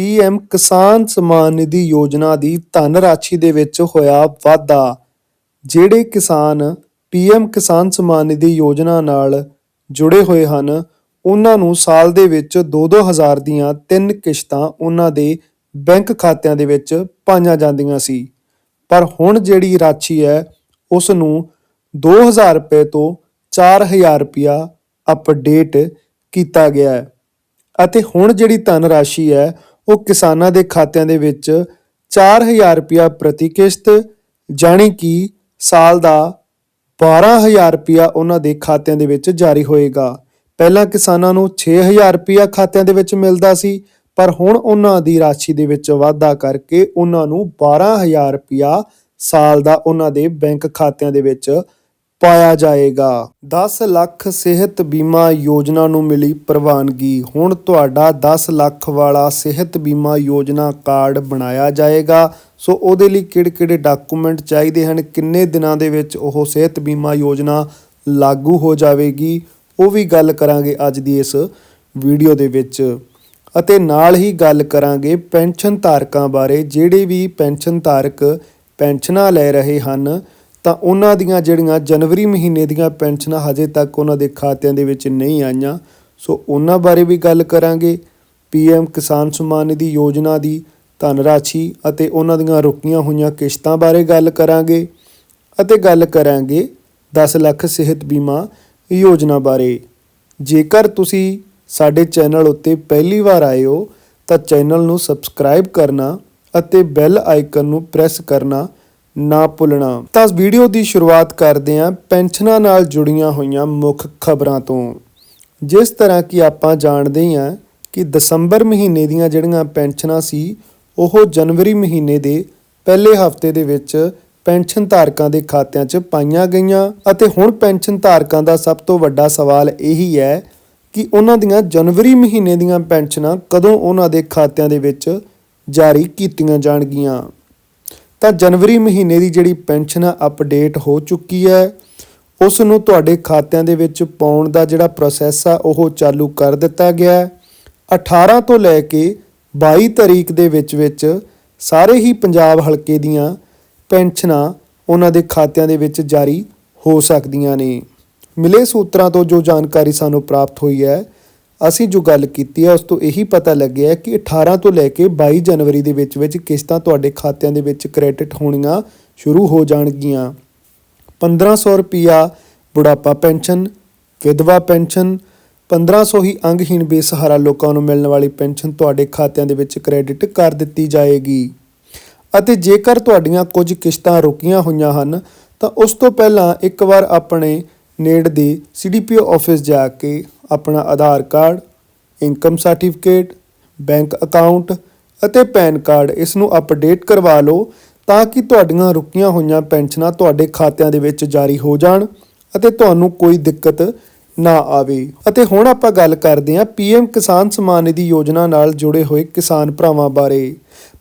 PM ਕਿਸਾਨ ਸਨਮਾਨ ਨਿਧੀ ਯੋਜਨਾ ਦੀ ਧਨ ਰਾਸ਼ੀ ਦੇ ਵਿੱਚ ਹੋਇਆ ਵਾਧਾ, ਜਿਹੜੇ ਕਿਸਾਨ ਪੀਐਮ ਕਿਸਾਨ ਸਨਮਾਨ ਨਿਧੀ ਯੋਜਨਾ ਨਾਲ ਜੁੜੇ ਹੋਏ ਹਨ, ਉਹਨਾਂ ਨੂੰ ਸਾਲ ਦੇ ਵਿੱਚ 2-2 ਹਜ਼ਾਰ ਦੀਆਂ ਤਿੰਨ ਕਿਸ਼ਤਾਂ ਉਹਨਾਂ ਦੇ ਬੈਂਕ ਖਾਤਿਆਂ ਦੇ ਵਿੱਚ ਪਾਈਆਂ ਜਾਂਦੀਆਂ ਸੀ। ਪਰ ਹੁਣ ਜਿਹੜੀ ਰਾਸ਼ੀ ਹੈ ਉਸ ਨੂੰ 2000 ਰੁਪਏ ਤੋਂ 4000 ਰੁਪਇਆ ਅਪਡੇਟ ਕੀਤਾ ਗਿਆ ਹੈ। ਅਤੇ ਹੁਣ ਜਿਹੜੀ ਧਨ ਰਾਸ਼ੀ ਹੈ ਉਹ ਕਿਸਾਨਾਂ ਦੇ ਖਾਤਿਆਂ ਦੇ ਵਿੱਚ 4000 ਰੁਪਇਆ ਪ੍ਰਤੀ ਕਿਸ਼ਤ, ਜਾਣੀ ਕਿ ਸਾਲ ਦਾ 12000 ਰੁਪਇਆ ਉਹਨਾਂ ਦੇ ਖਾਤਿਆਂ ਦੇ ਵਿੱਚ ਜਾਰੀ ਹੋਏਗਾ। ਪਹਿਲਾਂ ਕਿਸਾਨਾਂ ਨੂੰ 6000 ਰੁਪਇਆ ਖਾਤਿਆਂ ਦੇ ਵਿੱਚ ਮਿਲਦਾ ਸੀ, ਪਰ ਹੁਣ ਉਹਨਾਂ ਦੀ ਰਾਸ਼ੀ ਦੇ ਵਿੱਚ ਵਾਧਾ ਕਰਕੇ ਉਹਨਾਂ ਨੂੰ 12000 ਰੁਪਇਆ ਸਾਲ ਦਾ ਉਹਨਾਂ ਦੇ ਬੈਂਕ ਖਾਤਿਆਂ ਦੇ ਵਿੱਚ ਪਾਇਆ ਜਾਏਗਾ। 10 ਲੱਖ ਸਿਹਤ ਬੀਮਾ ਯੋਜਨਾ ਨੂੰ ਮਿਲੀ ਪ੍ਰਵਾਨਗੀ। ਹੁਣ ਤੁਹਾਡਾ 10 ਲੱਖ ਵਾਲਾ ਸਿਹਤ ਬੀਮਾ ਯੋਜਨਾ ਕਾਰਡ ਬਣਾਇਆ ਜਾਏਗਾ। ਸੋ ਉਹਦੇ ਲਈ ਕਿਹੜੇ-ਕਿਹੜੇ ਡਾਕੂਮੈਂਟ ਚਾਹੀਦੇ ਹਨ? ਕਿੰਨੇ ਦਿਨਾਂ ਦੇ ਵਿੱਚ ਉਹ ਸਿਹਤ ਬੀਮਾ ਯੋਜਨਾ ਲਾਗੂ ਹੋ ਜਾਵੇਗੀ? ਉਹ ਵੀ ਗੱਲ ਕਰਾਂਗੇ ਅੱਜ ਦੀ ਇਸ ਵੀਡੀਓ ਦੇ ਵਿੱਚ। ਅਤੇ ਨਾਲ ਹੀ ਗੱਲ ਕਰਾਂਗੇ ਪੈਨਸ਼ਨ ਧਾਰਕਾਂ ਬਾਰੇ। ਜਿਹੜੇ ਵੀ ਪੈਨਸ਼ਨ ਧਾਰਕ ਪੈਨਸ਼ਨਾਂ ਲੈ ਰਹੇ ਹਨ ਤਾਂ ਉਹਨਾਂ ਦੀਆਂ ਜਿਹੜੀਆਂ ਜਨਵਰੀ ਮਹੀਨੇ ਦੀਆਂ ਪੈਨਸ਼ਨਾਂ ਹਜੇ ਤੱਕ ਉਹਨਾਂ ਦੇ ਖਾਤਿਆਂ ਦੇ ਵਿੱਚ ਨਹੀਂ ਆਈਆਂ। ਸੋ ਉਹਨਾਂ ਬਾਰੇ ਵੀ ਗੱਲ ਕਰਾਂਗੇ। ਪੀਐਮ ਕਿਸਾਨ ਸਨਮਾਨ ਨਿਧੀ ਯੋਜਨਾ ਦੀ ਧਨ ਰਾਸ਼ੀ ਅਤੇ ਉਹਨਾਂ ਦੀਆਂ ਰੁਕੀਆਂ ਹੋਈਆਂ ਕਿਸ਼ਤਾਂ ਬਾਰੇ ਗੱਲ ਕਰਾਂਗੇ ਅਤੇ ਗੱਲ ਕਰਾਂਗੇ 10 ਲੱਖ ਸਿਹਤ ਬੀਮਾ ਯੋਜਨਾ ਬਾਰੇ। ਜੇਕਰ ਤੁਸੀਂ ਸਾਡੇ ਚੈਨਲ ਉੱਤੇ ਪਹਿਲੀ ਵਾਰ ਆਏ ਹੋ, ਤਾਂ ਚੈਨਲ ਨੂੰ ਸਬਸਕ੍ਰਾਈਬ ਕਰਨਾ ਅਤੇ ਬੈਲ ਆਈਕਨ ਨੂੰ ਪ੍ਰੈਸ ਕਰਨਾ ਨਾ ਭੁੱਲਣਾ। ਤਾਂ ਇਸ ਵੀਡੀਓ ਦੀ ਸ਼ੁਰੂਆਤ ਕਰਦੇ ਹਾਂ ਪੈਨਸ਼ਨਾਂ ਨਾਲ ਜੁੜੀਆਂ ਹੋਈਆਂ ਮੁੱਖ ਖਬਰਾਂ ਤੋਂ। ਜਿਸ ਤਰ੍ਹਾਂ ਕਿ ਆਪਾਂ ਜਾਣਦੇ ਹੀ ਹਾਂ ਕਿ ਦਸੰਬਰ ਮਹੀਨੇ ਦੀਆਂ ਜਿਹੜੀਆਂ ਪੈਨਸ਼ਨਾਂ ਸੀ, ਉਹ ਜਨਵਰੀ ਮਹੀਨੇ ਦੇ ਪਹਿਲੇ ਹਫ਼ਤੇ ਦੇ ਵਿੱਚ ਪੈਨਸ਼ਨ ਧਾਰਕਾਂ ਦੇ ਖਾਤਿਆਂ 'ਚ ਪਾਈਆਂ ਗਈਆਂ। ਅਤੇ ਹੁਣ ਪੈਨਸ਼ਨ ਧਾਰਕਾਂ ਦਾ ਸਭ ਤੋਂ ਵੱਡਾ ਸਵਾਲ ਇਹੀ ਹੈ ਕਿ ਉਹਨਾਂ ਦੀਆਂ ਜਨਵਰੀ ਮਹੀਨੇ ਦੀਆਂ ਪੈਨਸ਼ਨਾਂ ਕਦੋਂ ਉਹਨਾਂ ਦੇ ਖਾਤਿਆਂ ਦੇ ਵਿੱਚ ਜਾਰੀ ਕੀਤੀਆਂ ਜਾਣਗੀਆਂ। ਤਾਂ ਜਨਵਰੀ ਮਹੀਨੇ ਦੀ ਜਿਹੜੀ ਪੈਨਸ਼ਨ ਅਪਡੇਟ ਹੋ ਚੁੱਕੀ ਹੈ ਉਸ ਨੂੰ ਤੁਹਾਡੇ ਖਾਤਿਆਂ ਦੇ ਵਿੱਚ ਪਾਉਣ ਦਾ ਜਿਹੜਾ ਪ੍ਰੋਸੈਸ ਆ, ਉਹ ਚਾਲੂ ਕਰ ਦਿੱਤਾ ਗਿਆ ਹੈ। 18 ਤੋਂ ਲੈ ਕੇ 22 ਤਰੀਕ ਦੇ ਵਿੱਚ ਵਿੱਚ ਸਾਰੇ ਹੀ ਪੰਜਾਬ ਹਲਕੇ ਦੀਆਂ ਪੈਨਸ਼ਨਾਂ ਉਹਨਾਂ ਦੇ ਖਾਤਿਆਂ ਦੇ ਵਿੱਚ ਜਾਰੀ ਹੋ ਸਕਦੀਆਂ ਨੇ। ਮਿਲੇ ਸੂਤਰਾਂ ਤੋਂ ਜੋ ਜਾਣਕਾਰੀ ਸਾਨੂੰ ਪ੍ਰਾਪਤ ਹੋਈ ਹੈ ਅਸੀਂ ਜੋ ਗੱਲ ਕੀਤੀ ਹੈ ਉਸ ਤੋਂ ਇਹੀ ਪਤਾ ਲੱਗਿਆ ਕਿ 18 ਤੋਂ ਲੈ ਕੇ 22 ਜਨਵਰੀ ਦੇ ਵਿੱਚ ਵਿੱਚ ਕਿਸ਼ਤਾਂ ਤੁਹਾਡੇ ਖਾਤਿਆਂ ਦੇ ਵਿੱਚ ਕ੍ਰੈਡਿਟ ਹੋਣੀਆਂ ਸ਼ੁਰੂ ਹੋ ਜਾਣਗੀਆਂ। 1500 ਰੁਪਿਆ ਬੁਢਾਪਾ ਪੈਨਸ਼ਨ, ਵਿਧਵਾ ਪੈਨਸ਼ਨ 1500 ਹੀ ਅੰਗਹੀਣ ਬੇਸਹਾਰਾ ਲੋਕਾਂ ਨੂੰ ਮਿਲਣ ਵਾਲੀ ਪੈਨਸ਼ਨ ਤੁਹਾਡੇ ਖਾਤਿਆਂ ਦੇ ਵਿੱਚ ਕ੍ਰੈਡਿਟ ਕਰ ਦਿੱਤੀ ਜਾਏਗੀ। ਅਤੇ ਜੇਕਰ ਤੁਹਾਡੀਆਂ ਕੁਝ ਕਿਸ਼ਤਾਂ ਰੁਕੀਆਂ ਹੋਈਆਂ ਹਨ, ਤਾਂ ਉਸ ਤੋਂ ਪਹਿਲਾਂ ਇੱਕ ਵਾਰ ਆਪਣੇ ਨੇੜ ਦੇ ਸੀਡੀਪੀਓ ਆਫਿਸ ਜਾ ਕੇ ਆਪਣਾ Aadhaar card, income certificate, bank account ਅਤੇ ਪੈਨ ਕਾਰਡ ਇਸ ਨੂੰ ਅਪਡੇਟ ਕਰਵਾ ਲਓ ਤਾਂ ਕਿ ਤੁਹਾਡੀਆਂ ਰੁਕੀਆਂ ਹੋਈਆਂ ਪੈਨਸ਼ਨਾਂ ਤੁਹਾਡੇ ਖਾਤਿਆਂ ਦੇ ਵਿੱਚ ਜਾਰੀ ਹੋ ਜਾਣ ਅਤੇ ਤੁਹਾਨੂੰ ਕੋਈ ਦਿੱਕਤ ਨਾ ਆਵੇ। ਅਤੇ ਹੁਣ ਆਪਾਂ ਗੱਲ ਕਰਦੇ ਹਾਂ ਪੀਐਮ ਕਿਸਾਨ ਸਮਾਨ ਨਿਧੀ ਯੋਜਨਾ ਨਾਲ ਜੁੜੇ ਹੋਏ ਕਿਸਾਨ ਭਰਾਵਾਂ ਬਾਰੇ।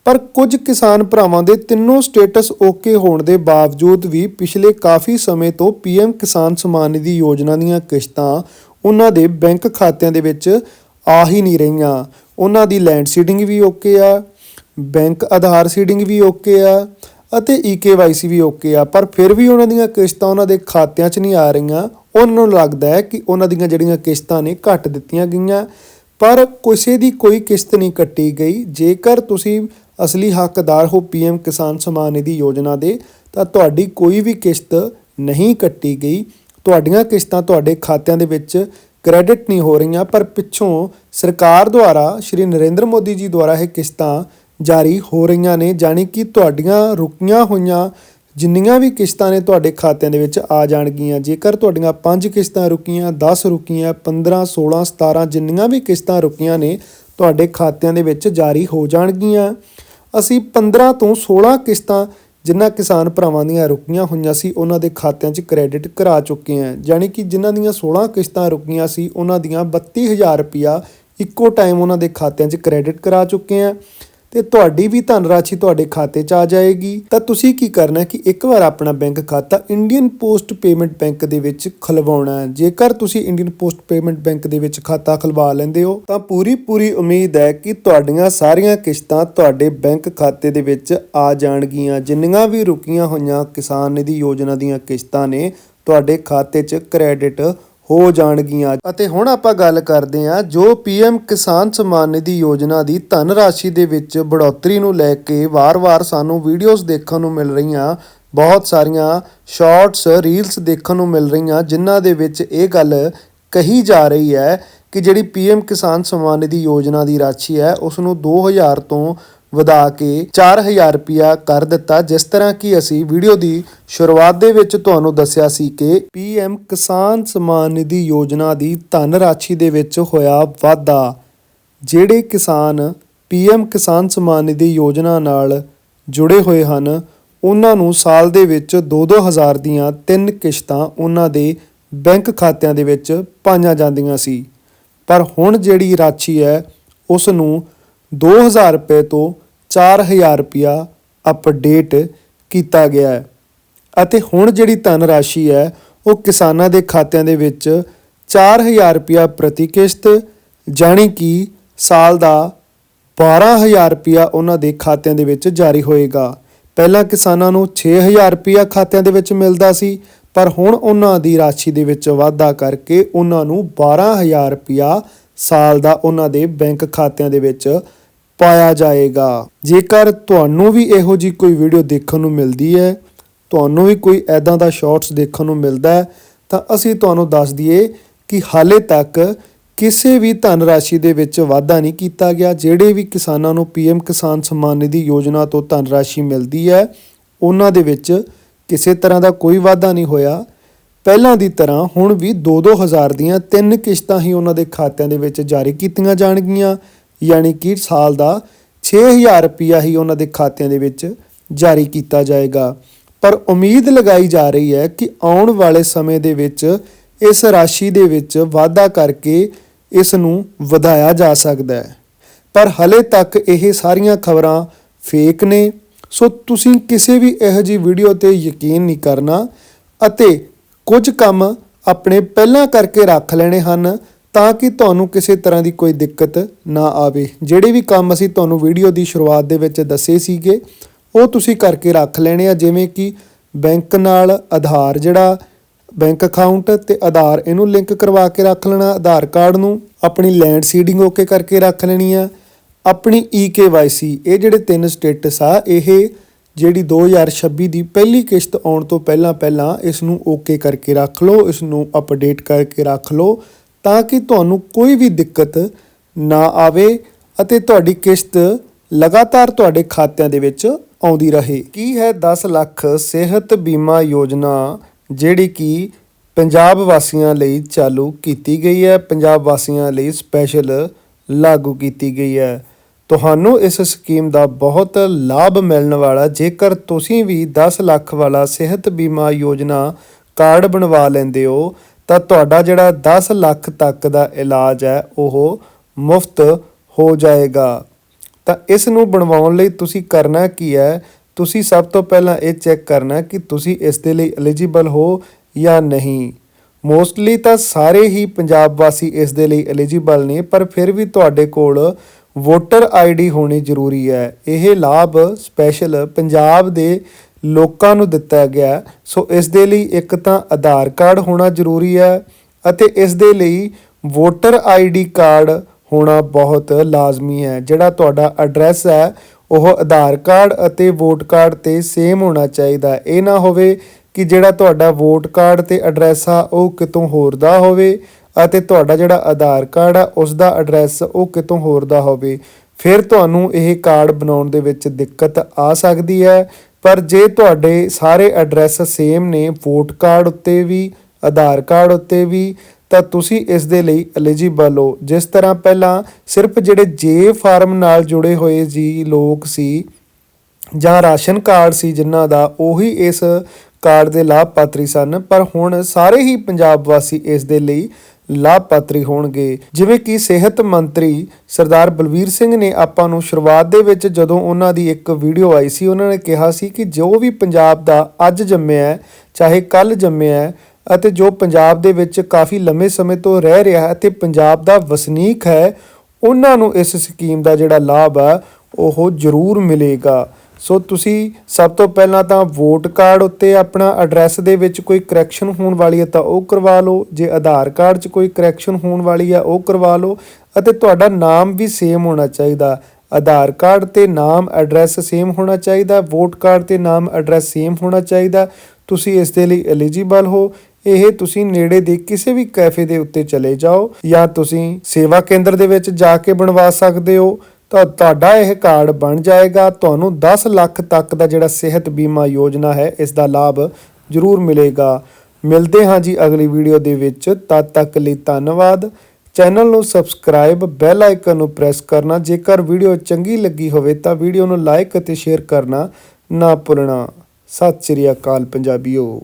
ਪਰ ਕੁਝ ਕਿਸਾਨ ਭਰਾਵਾਂ ਦੇ ਤਿੰਨੋਂ ਸਟੇਟਸ ਓਕੇ ਹੋਣ ਦੇ ਬਾਵਜੂਦ ਵੀ ਪਿਛਲੇ ਕਾਫੀ ਸਮੇਂ ਤੋਂ ਪੀਐਮ ਕਿਸਾਨ ਸਮਾਨ ਨਿਧੀ ਯੋਜਨਾ ਦੀਆਂ ਕਿਸ਼ਤਾਂ ਉਹਨਾਂ ਦੇ ਬੈਂਕ ਖਾਤਿਆਂ ਦੇ ਵਿੱਚ ਆ ਹੀ ਨਹੀਂ ਰਹੀਆਂ। ਉਹਨਾਂ ਦੀ ਲੈਂਡ ਸੀਡਿੰਗ ਵੀ ਓਕੇ ਆ, ਬੈਂਕ ਆਧਾਰ ਸੀਡਿੰਗ ਵੀ ਓਕੇ ਆ ਅਤੇ ਈਕੇਵਾਈਸੀ ਵੀ ਓਕੇ ਆ। ਪਰ ਫਿਰ ਵੀ ਉਹਨਾਂ ਦੀਆਂ ਕਿਸ਼ਤਾਂ ਉਹਨਾਂ ਦੇ ਖਾਤਿਆਂ 'ਚ ਨਹੀਂ ਆ ਰਹੀਆਂ। ਉਹਨਾਂ ਨੂੰ ਲੱਗਦਾ ਹੈ ਕਿ ਉਹਨਾਂ ਦੀਆਂ ਜਿਹੜੀਆਂ ਕਿਸ਼ਤਾਂ ਨੇ ਘੱਟ ਦਿੱਤੀਆਂ ਗਈਆਂ। ਪਰ ਕਿਸੇ ਦੀ ਕੋਈ ਕਿਸ਼ਤ ਨਹੀਂ ਕੱਟੀ ਗਈ। ਜੇਕਰ ਤੁਸੀਂ ਅਸਲੀ ਹੱਕਦਾਰ ਹੋ ਪੀਐਮ ਕਿਸਾਨ ਸਨਮਾਨ ਨਿਧੀ ਯੋਜਨਾ ਦੇ, ਤਾਂ ਤੁਹਾਡੀ ਕੋਈ ਵੀ ਕਿਸ਼ਤ ਨਹੀਂ ਕੱਟੀ ਗਈ। ਤੁਹਾਡੀਆਂ ਕਿਸ਼ਤਾਂ ਤੁਹਾਡੇ ਖਾਤਿਆਂ ਦੇ ਵਿੱਚ ਕ੍ਰੈਡਿਟ ਨਹੀਂ ਹੋ ਰਹੀਆਂ, ਪਰ ਪਿੱਛੋਂ ਸਰਕਾਰ ਦੁਆਰਾ ਸ਼੍ਰੀ ਨਰਿੰਦਰ ਮੋਦੀ ਜੀ ਦੁਆਰਾ ਇਹ ਕਿਸ਼ਤਾਂ ਜਾਰੀ ਹੋ ਰਹੀਆਂ ਨੇ, ਜਾਣੀ ਕਿ ਤੁਹਾਡੀਆਂ ਰੁਕੀਆਂ ਹੋਈਆਂ ਜਿੰਨੀਆਂ ਵੀ ਕਿਸ਼ਤਾਂ ਨੇ ਤੁਹਾਡੇ ਖਾਤਿਆਂ ਦੇ ਵਿੱਚ ਆ ਜਾਣਗੀਆਂ। ਜੇਕਰ ਤੁਹਾਡੀਆਂ 5 ਕਿਸ਼ਤਾਂ ਰੁਕੀਆਂ 10 ਰੁਕੀਆਂ 15 16 17 ਜਿੰਨੀਆਂ ਵੀ ਕਿਸ਼ਤਾਂ ਰੁਕੀਆਂ ਨੇ, ਤੁਹਾਡੇ ਖਾਤਿਆਂ ਦੇ ਵਿੱਚ ਜਾਰੀ ਹੋ ਜਾਣਗੀਆਂ। ਅਸੀਂ 15 ਤੋਂ 16 ਕਿਸ਼ਤਾਂ ਜਿਨ੍ਹਾਂ ਕਿਸਾਨ ਭਰਾਵਾਂ ਦੀਆਂ ਰੁਕੀਆਂ ਹੋਈਆਂ ਸੀ, ਉਹਨਾਂ ਦੇ ਖਾਤਿਆਂ 'ਚ ਕ੍ਰੈਡਿਟ ਕਰਾ ਚੁੱਕੇ ਹਾਂ। ਯਾਨੀ ਕਿ ਜਿਨ੍ਹਾਂ ਦੀਆਂ 16 ਕਿਸ਼ਤਾਂ ਰੁਕੀਆਂ ਸੀ, ਉਹਨਾਂ ਦੀਆਂ 32000 ਰੁਪਇਆ ਇੱਕੋ ਟਾਈਮ ਉਹਨਾਂ ਦੇ ਖਾਤਿਆਂ 'ਚ ਕ੍ਰੈਡਿਟ ਕਰਾ ਚੁੱਕੇ ਹਾਂ। ਤੇ ਤੁਹਾਡੀ ਵੀ ਧਨ ਰਾਸ਼ੀ ਤੁਹਾਡੇ ਖਾਤੇ 'ਚ ਆ ਜਾਏਗੀ। ਤਾਂ ਤੁਸੀਂ ਕੀ ਕਰਨਾ ਕਿ ਇੱਕ ਵਾਰ ਆਪਣਾ ਬੈਂਕ ਖਾਤਾ ਇੰਡੀਅਨ ਪੋਸਟ ਪੇਮੈਂਟ ਬੈਂਕ ਦੇ ਵਿੱਚ ਖਲਵਾਉਣਾ ਜੇਕਰ ਤੁਸੀਂ ਇੰਡੀਅਨ ਪੋਸਟ ਪੇਮੈਂਟ ਬੈਂਕ ਦੇ ਵਿੱਚ ਖਾਤਾ ਖਲਵਾ ਲੈਂਦੇ ਹੋ, ਤਾਂ ਪੂਰੀ ਪੂਰੀ ਉਮੀਦ ਹੈ ਕਿ ਤੁਹਾਡੀਆਂ ਸਾਰੀਆਂ ਕਿਸ਼ਤਾਂ ਤੁਹਾਡੇ ਬੈਂਕ ਖਾਤੇ ਦੇ ਵਿੱਚ ਆ ਜਾਣਗੀਆਂ। ਜਿੰਨੀਆਂ ਵੀ ਰੁਕੀਆਂ ਹੋਈਆਂ ਕਿਸਾਨ ਨਿਧੀ ਯੋਜਨਾ ਦੀਆਂ ਕਿਸ਼ਤਾਂ ਨੇ, ਤੁਹਾਡੇ ਖਾਤੇ 'ਚ ਕ੍ਰੈਡਿਟ ਹੋ ਜਾਣਗੀਆਂ। ਅਤੇ ਹੁਣ ਆਪਾਂ ਗੱਲ ਕਰਦੇ ਹਾਂ ਜੋ ਪੀਐਮ ਕਿਸਾਨ ਸਨਮਾਨ ਨਿਧੀ ਯੋਜਨਾ ਦੀ ਧਨ ਰਾਸ਼ੀ ਦੇ ਵਿੱਚ ਬੜੋਤਰੀ ਨੂੰ ਲੈ ਕੇ ਵਾਰ-ਵਾਰ ਸਾਨੂੰ ਵੀਡੀਓਜ਼ ਦੇਖਣ ਨੂੰ ਮਿਲ ਰਹੀਆਂ, ਬਹੁਤ ਸਾਰੀਆਂ ਸ਼ਾਰਟਸ, ਰੀਲਸ ਦੇਖਣ ਨੂੰ ਮਿਲ ਰਹੀਆਂ, ਜਿਨ੍ਹਾਂ ਦੇ ਵਿੱਚ ਇਹ ਗੱਲ ਕਹੀ ਜਾ ਰਹੀ ਹੈ ਕਿ ਜਿਹੜੀ ਪੀਐਮ ਕਿਸਾਨ ਸਨਮਾਨ ਨਿਧੀ ਯੋਜਨਾ ਦੀ ਰਾਸ਼ੀ ਹੈ ਉਸ ਨੂੰ 2000 ਤੋਂ ਵਧਾ ਕੇ 4000 ਰੁਪਿਆ ਕਰ ਦਿੱਤਾ, ਜਿਸ ਤਰ੍ਹਾਂ ਕਿ ਅਸੀਂ ਵੀਡੀਓ ਦੀ ਸ਼ੁਰੂਆਤ ਦੇ ਵਿੱਚ ਤੁਹਾਨੂੰ ਦੱਸਿਆ ਸੀ ਕਿ ਪੀਐਮ ਕਿਸਾਨ ਸਨਮਾਨ ਨਿਧੀ ਯੋਜਨਾ ਦੀ ਧਨ ਰਾਸ਼ੀ ਦੇ ਵਿੱਚ ਹੋਇਆ ਵਾਧਾ, ਜਿਹੜੇ ਕਿਸਾਨ ਪੀਐਮ ਕਿਸਾਨ ਸਨਮਾਨ ਨਿਧੀ ਯੋਜਨਾ ਨਾਲ ਜੁੜੇ ਹੋਏ ਹਨ, ਉਹਨਾਂ ਨੂੰ ਸਾਲ ਦੇ ਵਿੱਚ 2-2 ਹਜ਼ਾਰ ਦੀਆਂ ਤਿੰਨ ਕਿਸ਼ਤਾਂ ਉਹਨਾਂ ਦੇ ਬੈਂਕ ਖਾਤਿਆਂ ਦੇ ਵਿੱਚ ਪਾਈਆਂ ਜਾਂਦੀਆਂ ਸੀ। ਪਰ ਹੁਣ ਜਿਹੜੀ ਰਾਸ਼ੀ ਹੈ, ਉਸ ਨੂੰ 2000 ਰੁਪਏ ਤੋਂ 4000 ਰੁਪਿਆ ਅਪਡੇਟ ਕੀਤਾ ਗਿਆ ਹੈ। ਅਤੇ ਹੁਣ ਜਿਹੜੀ ਧਨ ਰਾਸ਼ੀ ਹੈ, ਉਹ ਕਿਸਾਨਾਂ ਦੇ ਖਾਤਿਆਂ ਦੇ ਵਿੱਚ 4000 ਰੁਪਿਆ ਪ੍ਰਤੀ ਕਿਸ਼ਤ, ਜਾਣੀ ਕਿ ਸਾਲ ਦਾ 12000 ਰੁਪਿਆ ਉਹਨਾਂ ਦੇ ਖਾਤਿਆਂ ਦੇ ਵਿੱਚ ਜਾਰੀ ਹੋਏਗਾ। ਪਹਿਲਾਂ ਕਿਸਾਨਾਂ ਨੂੰ 6000 ਰੁਪਿਆ ਖਾਤਿਆਂ ਦੇ ਵਿੱਚ ਮਿਲਦਾ ਸੀ, ਪਰ ਹੁਣ ਉਹਨਾਂ ਦੀ ਰਾਸ਼ੀ ਦੇ ਵਿੱਚ ਵਾਧਾ ਕਰਕੇ ਉਹਨਾਂ ਨੂੰ 12000 ਰੁਪਿਆ ਸਾਲ ਦਾ ਉਹਨਾਂ ਦੇ ਬੈਂਕ ਖਾਤਿਆਂ ਦੇ ਵਿੱਚ ਪਾਇਆ ਜਾਏਗਾ। ਜੇਕਰ ਤੁਹਾਨੂੰ ਵੀ ਇਹੋ ਜੀ ਕੋਈ ਵੀਡੀਓ ਦੇਖਣ ਨੂੰ ਮਿਲਦੀ ਹੈ, ਤੁਹਾਨੂੰ ਵੀ ਕੋਈ ਐਦਾਂ ਦਾ ਸ਼ਾਰਟਸ ਦੇਖਣ ਨੂੰ ਮਿਲਦਾ ਹੈ, ਤਾਂ ਅਸੀਂ ਤੁਹਾਨੂੰ ਦੱਸ ਦਈਏ ਕਿ ਹਾਲੇ ਤੱਕ ਕਿਸੇ ਵੀ ਧਨ ਰਾਸ਼ੀ ਦੇ ਵਿੱਚ ਵਾਧਾ ਨਹੀਂ ਕੀਤਾ ਗਿਆ। ਜਿਹੜੇ ਵੀ ਕਿਸਾਨਾਂ ਨੂੰ ਪੀਐਮ ਕਿਸਾਨ ਸਨਮਾਨ ਨਿਧੀ ਯੋਜਨਾ ਤੋਂ ਧਨ ਰਾਸ਼ੀ ਮਿਲਦੀ ਹੈ, ਉਹਨਾਂ ਦੇ ਵਿੱਚ ਕਿਸੇ ਤਰ੍ਹਾਂ ਦਾ ਕੋਈ ਵਾਧਾ ਨਹੀਂ ਹੋਇਆ। ਪਹਿਲਾਂ ਦੀ ਤਰ੍ਹਾਂ ਹੁਣ ਵੀ 2-2 ਹਜ਼ਾਰ ਦੀਆਂ ਤਿੰਨ ਕਿਸ਼ਤਾਂ ਹੀ ਉਹਨਾਂ ਦੇ ਖਾਤਿਆਂ ਦੇ ਵਿੱਚ ਜਾਰੀ ਕੀਤੀਆਂ ਜਾਣਗੀਆਂ। ਯਾਨੀ ਕਿ ਸਾਲ ਦਾ 6000 ਰੁਪਿਆ ਹੀ ਉਹਨਾਂ ਦੇ ਖਾਤਿਆਂ ਦੇ ਵਿੱਚ ਜਾਰੀ ਕੀਤਾ ਜਾਏਗਾ। ਪਰ ਉਮੀਦ ਲਗਾਈ ਜਾ ਰਹੀ ਹੈ ਕਿ ਆਉਣ ਵਾਲੇ ਸਮੇਂ ਦੇ ਵਿੱਚ ਇਸ ਰਾਸ਼ੀ ਦੇ ਵਿੱਚ ਵਾਧਾ ਕਰਕੇ ਇਸ ਨੂੰ ਵਧਾਇਆ ਜਾ ਸਕਦਾ ਹੈ। ਪਰ ਹਲੇ ਤੱਕ ਇਹ ਸਾਰੀਆਂ ਖਬਰਾਂ ਫੇਕ ਨੇ। ਸੋ ਤੁਸੀਂ ਕਿਸੇ ਵੀ ਇਹੋ ਜਿਹੀ ਵੀਡੀਓ ਤੇ ਯਕੀਨ ਨਹੀਂ ਕਰਨਾ ਅਤੇ ਕੁਝ ਕੰਮ ਆਪਣੇ ਪਹਿਲਾਂ ਕਰਕੇ ਰੱਖ ਲੈਣੇ ਹਨ। ਤਾਂ ਕਿ ਤੁਹਾਨੂੰ ਕਿਸੇ ਤਰ੍ਹਾਂ ਦੀ ਕੋਈ ਦਿੱਕਤ ਨਾ ਆਵੇ। ਜਿਹੜੇ ਵੀ ਕੰਮ ਅਸੀਂ ਤੁਹਾਨੂੰ ਵੀਡੀਓ ਦੀ ਸ਼ੁਰੂਆਤ ਦੇ ਵਿੱਚ ਦੱਸੇ ਸੀਗੇ, ਉਹ ਤੁਸੀਂ ਕਰਕੇ ਰੱਖ ਲੈਣੇ ਆ, ਜਿਵੇਂ ਕਿ ਬੈਂਕ ਨਾਲ ਆਧਾਰ ਜਿਹੜਾ ਬੈਂਕ ਅਕਾਊਂਟ ਤੇ ਆਧਾਰ ਇਹਨੂੰ ਲਿੰਕ ਕਰਵਾ ਕੇ ਰੱਖ ਲੈਣਾ, ਆਧਾਰ ਕਾਰਡ ਨੂੰ ਆਪਣੀ ਲੈਂਡ ਸੀਡਿੰਗ ਓਕੇ ਕਰਕੇ ਰੱਖ ਲੈਣੀ ਆ, ਆਪਣੀ EKYC ਇਹ ਜਿਹੜੇ ਤਿੰਨ ਸਟੇਟਸ ਆ, ਇਹ ਜਿਹੜੀ 2026 ਦੀ ਪਹਿਲੀ ਕਿਸ਼ਤ ਆਉਣ ਤੋਂ ਪਹਿਲਾਂ ਪਹਿਲਾਂ ਇਸ ਨੂੰ ਓਕੇ ਕਰਕੇ ਰੱਖ ਲਓ, ਇਸ ਨੂੰ ਅਪਡੇਟ ਕਰਕੇ ਰੱਖ ਲਓ ਤਾਂ ਕਿ ਤੁਹਾਨੂੰ ਕੋਈ ਵੀ ਦਿੱਕਤ ਨਾ ਆਵੇ ਅਤੇ ਤੁਹਾਡੀ ਕਿਸ਼ਤ ਲਗਾਤਾਰ ਤੁਹਾਡੇ ਖਾਤਿਆਂ ਦੇ ਵਿੱਚ ਆਉਂਦੀ ਰਹੇ। ਕੀ ਹੈ 10 ਲੱਖ ਸਿਹਤ ਬੀਮਾ ਯੋਜਨਾ ਜਿਹੜੀ ਕਿ ਪੰਜਾਬ ਵਾਸੀਆਂ ਲਈ ਚਾਲੂ ਕੀਤੀ ਗਈ ਹੈ, ਪੰਜਾਬ ਵਾਸੀਆਂ ਲਈ ਸਪੈਸ਼ਲ ਲਾਗੂ ਕੀਤੀ ਗਈ ਹੈ। ਤੁਹਾਨੂੰ ਇਸ ਸਕੀਮ ਦਾ ਬਹੁਤ ਲਾਭ ਮਿਲਣ ਵਾਲਾ, ਜੇਕਰ ਤੁਸੀਂ ਵੀ 10 ਲੱਖ ਵਾਲਾ ਸਿਹਤ ਬੀਮਾ ਯੋਜਨਾ ਕਾਰਡ ਬਣਵਾ ਲੈਂਦੇ ਹੋ ਤਾਂ ਤੁਹਾਡਾ ਜਿਹੜਾ 10 ਲੱਖ ਤੱਕ ਦਾ ਇਲਾਜ ਹੈ, ਉਹ ਮੁਫਤ ਹੋ ਜਾਏਗਾ। ਤਾਂ ਇਸ ਨੂੰ ਬਣਵਾਉਣ ਲਈ ਤੁਸੀਂ ਕਰਨਾ ਕੀ ਹੈ? ਤੁਸੀਂ ਸਭ ਤੋਂ ਪਹਿਲਾਂ ਇਹ ਚੈੱਕ ਕਰਨਾ ਕਿ ਤੁਸੀਂ ਇਸ ਦੇ ਲਈ ਐਲੀਜੀਬਲ ਹੋ ਜਾਂ ਨਹੀਂ। ਮੋਸਟਲੀ ਤਾਂ ਸਾਰੇ ਹੀ ਪੰਜਾਬ ਵਾਸੀ ਇਸ ਦੇ ਲਈ ਐਲੀਜੀਬਲ ਨੇ, ਪਰ ਫਿਰ ਵੀ ਤੁਹਾਡੇ ਕੋਲ ਵੋਟਰ ਆਈਡੀ ਹੋਣੀ ਜ਼ਰੂਰੀ ਹੈ। ਇਹ ਲਾਭ ਸਪੈਸ਼ਲ ਪੰਜਾਬ ਦੇ ਲੋਕਾਂ ਨੂੰ ਦਿੱਤਾ ਗਿਆ। ਸੋ ਇਸ ਦੇ ਲਈ ਇੱਕ ਤਾਂ ਆਧਾਰ ਕਾਰਡ ਹੋਣਾ ਜ਼ਰੂਰੀ ਹੈ ਅਤੇ ਇਸ ਦੇ ਲਈ ਵੋਟਰ ਆਈਡੀ ਕਾਰਡ ਹੋਣਾ ਬਹੁਤ ਲਾਜ਼ਮੀ ਹੈ। ਜਿਹੜਾ ਤੁਹਾਡਾ ਐਡਰੈਸ ਹੈ, ਉਹ ਆਧਾਰ ਕਾਰਡ ਅਤੇ ਵੋਟ ਕਾਰਡ ਤੇ ਸੇਮ ਹੋਣਾ ਚਾਹੀਦਾ। ਇਹ ਨਾ ਹੋਵੇ ਕਿ ਜਿਹੜਾ ਤੁਹਾਡਾ ਵੋਟ ਕਾਰਡ ਤੇ ਐਡਰੈਸ ਆ, ਉਹ ਕਿਤੋਂ ਹੋਰ ਦਾ ਹੋਵੇ ਅਤੇ ਤੁਹਾਡਾ ਜਿਹੜਾ ਆਧਾਰ ਕਾਰਡ ਆ, ਉਸ ਦਾ ਐਡਰੈਸ ਉਹ ਕਿਤੋਂ ਹੋਰ ਦਾ ਹੋਵੇ। ਫਿਰ ਤੁਹਾਨੂੰ ਇਹ ਕਾਰਡ ਬਣਾਉਣ ਦੇ ਵਿੱਚ ਦਿੱਕਤ ਆ ਸਕਦੀ ਹੈ। ਪਰ ਜੇ ਤੁਹਾਡੇ ਸਾਰੇ ਐਡਰੈਸ ਸੇਮ ਨੇ ਵੋਟ ਕਾਰਡ ਉੱਤੇ ਵੀ, ਆਧਾਰ ਕਾਰਡ ਉੱਤੇ ਵੀ, ਤਾਂ ਤੁਸੀਂ ਇਸ ਦੇ ਲਈ ਐਲੀਜੀਬਲ ਹੋ। ਜਿਸ ਤਰ੍ਹਾਂ ਪਹਿਲਾਂ ਸਿਰਫ ਜਿਹੜੇ ਜੇ ਫਾਰਮ ਨਾਲ ਜੁੜੇ ਹੋਏ ਜੀ ਲੋਕ ਸੀ ਜਾਂ ਰਾਸ਼ਨ ਕਾਰਡ ਸੀ ਜਿਨ੍ਹਾਂ ਦਾ, ਉਹੀ ਇਸ ਕਾਰਡ ਦੇ ਲਾਭਪਾਤਰੀ ਸਨ। ਪਰ ਹੁਣ ਸਾਰੇ ਹੀ ਪੰਜਾਬ ਵਾਸੀ ਇਸ ਦੇ ਲਈ ਲਾਭਪਾਤਰੀ ਹੋਣਗੇ। ਜਿਵੇਂ ਕਿ ਸਿਹਤ ਮੰਤਰੀ ਸਰਦਾਰ ਬਲਵੀਰ ਸਿੰਘ ਨੇ ਆਪਾਂ ਨੂੰ ਸ਼ੁਰੂਆਤ ਦੇ ਵਿੱਚ ਜਦੋਂ ਉਹਨਾਂ ਦੀ ਇੱਕ ਵੀਡੀਓ ਆਈ ਸੀ, ਉਹਨਾਂ ਨੇ ਕਿਹਾ ਸੀ ਕਿ ਜੋ ਵੀ ਪੰਜਾਬ ਦਾ ਅੱਜ ਜੰਮਿਆ ਹੈ, ਚਾਹੇ ਕੱਲ ਜੰਮਿਆ ਹੈ ਅਤੇ ਜੋ ਪੰਜਾਬ ਦੇ ਵਿੱਚ ਕਾਫੀ ਲੰਮੇ ਸਮੇਂ ਤੋਂ ਰਹਿ ਰਿਹਾ ਹੈ ਤੇ ਪੰਜਾਬ ਦਾ ਵਸਨੀਕ ਹੈ, ਉਹਨਾਂ ਨੂੰ ਇਸ ਸਕੀਮ ਦਾ ਜਿਹੜਾ ਲਾਭ ਆ, ਉਹ ਜ਼ਰੂਰ ਮਿਲੇਗਾ। ਸੋ ਤੁਸੀਂ ਸਭ ਤੋਂ ਪਹਿਲਾਂ ਤਾਂ ਵੋਟ ਕਾਰਡ ਉੱਤੇ ਆਪਣਾ ਐਡਰੈਸ ਦੇ ਵਿੱਚ ਕੋਈ ਕਰੈਕਸ਼ਨ ਹੋਣ ਵਾਲੀ ਹੈ ਤਾਂ ਉਹ ਕਰਵਾ ਲਓ। ਜੇ ਆਧਾਰ ਕਾਰਡ 'ਚ ਕੋਈ ਕਰੈਕਸ਼ਨ ਹੋਣ ਵਾਲੀ ਹੈ ਉਹ ਕਰਵਾ ਲਓ। ਅਤੇ ਤੁਹਾਡਾ ਨਾਮ ਵੀ ਸੇਮ ਹੋਣਾ ਚਾਹੀਦਾ। ਆਧਾਰ ਕਾਰਡ ਤੇ ਨਾਮ ਐਡਰੈਸ ਸੇਮ ਹੋਣਾ ਚਾਹੀਦਾ। ਵੋਟ ਕਾਰਡ ਤੇ ਨਾਮ ਐਡਰੈਸ ਸੇਮ ਹੋਣਾ ਚਾਹੀਦਾ। ਤੁਸੀਂ ਇਸ ਦੇ ਲਈ ਐਲੀਜੀਬਲ ਹੋ। ਇਹ ਤੁਸੀਂ ਨੇੜੇ ਦੇ ਕਿਸੇ ਵੀ ਕੈਫੇ ਦੇ ਉੱਤੇ ਚਲੇ ਜਾਓ ਜਾਂ ਤੁਸੀਂ ਸੇਵਾ ਕੇਂਦਰ ਦੇ ਵਿੱਚ ਜਾ ਕੇ ਬਣਵਾ ਸਕਦੇ ਹੋ। ਤਾਂ ਤੁਹਾਡਾ ਇਹ ਕਾਰਡ ਬਣ ਜਾਏਗਾ। ਤੁਹਾਨੂੰ 10 ਲੱਖ ਤੱਕ ਦਾ ਜਿਹੜਾ ਸਿਹਤ ਬੀਮਾ ਯੋਜਨਾ ਹੈ, ਇਸ ਦਾ ਲਾਭ ਜ਼ਰੂਰ ਮਿਲੇਗਾ। ਮਿਲਦੇ ਹਾਂ ਜੀ ਅਗਲੀ ਵੀਡੀਓ ਦੇ ਵਿੱਚ। ਤਦ ਤੱਕ ਲਈ ਧੰਨਵਾਦ। ਚੈਨਲ ਨੂੰ ਸਬਸਕ੍ਰਾਈਬ, ਬੈਲ ਆਈਕਨ ਨੂੰ ਪ੍ਰੈਸ ਕਰਨਾ। ਜੇਕਰ ਵੀਡੀਓ ਚੰਗੀ ਲੱਗੀ ਹੋਵੇ ਤਾਂ ਵੀਡੀਓ ਨੂੰ ਲਾਈਕ ਅਤੇ ਸ਼ੇਅਰ ਕਰਨਾ ਨਾ ਭੁੱਲਣਾ। ਸਤਿ ਸ੍ਰੀ ਅਕਾਲ ਪੰਜਾਬੀਓ।